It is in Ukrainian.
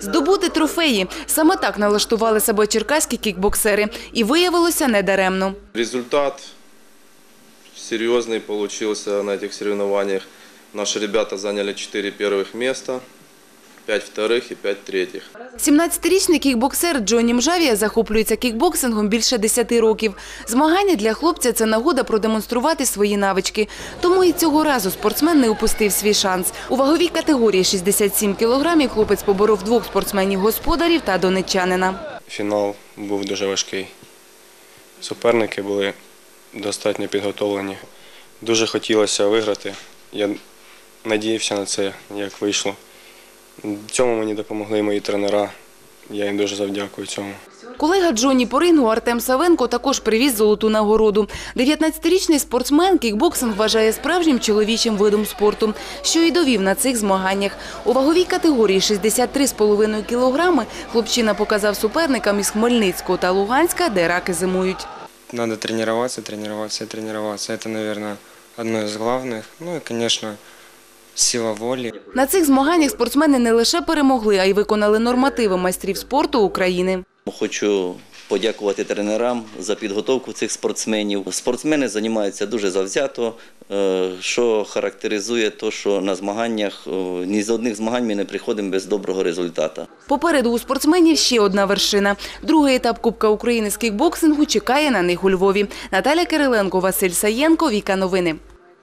Здобути трофеї. Саме так налаштували себе черкаські кікбоксери. І виявилося недаремно. Результат серьезный получился на этих соревнованиях. Наши ребята заняли 4 первых места, 5 вторых и 5 третьих. 17-річний кікбоксер Джонні Мжавія захоплюється кікбоксингом більше 10 років. Змагання для хлопця – це нагода продемонструвати свої навички. Тому і цього разу спортсмен не упустив свій шанс. У ваговій категорії 67 кілограмів хлопець поборов двох спортсменів-господарів та донеччанина. Фінал був дуже важкий. Суперники були достатньо підготовлені. Дуже хотілося виграти. Я надіявся на це, як вийшло. В цьому мені допомогли мої тренера. Я їм дуже завдякую цьому. Колега Джонні по рингу Артем Савенко також привіз золоту нагороду. 19-річний спортсмен кікбоксинг вважає справжнім чоловічим видом спорту, що і довів на цих змаганнях. У ваговій категорії 63,5 кілограми хлопчина показав суперникам із Хмельницького та Луганська, де раки зимують. Надо тренироваться, тренироваться и тренироваться. Это, наверное, одно из главных. Ну и, конечно, сила воли. На цих змаганнях спортсмени не лише перемогли, а й виконали нормативи майстрів спорту України. Хочу подякувати тренерам за підготовку цих спортсменів. Спортсмени займаються дуже завзято, е, що характеризує те, що на змаганнях е, ні з одних змагань ми не приходимо без доброго результату. Попереду у спортсменів ще одна вершина. Другий етап Кубка України з кікбоксингу чекає на них у Львові. Наталя Кириленко, Василь Саєнко, Віка Новини.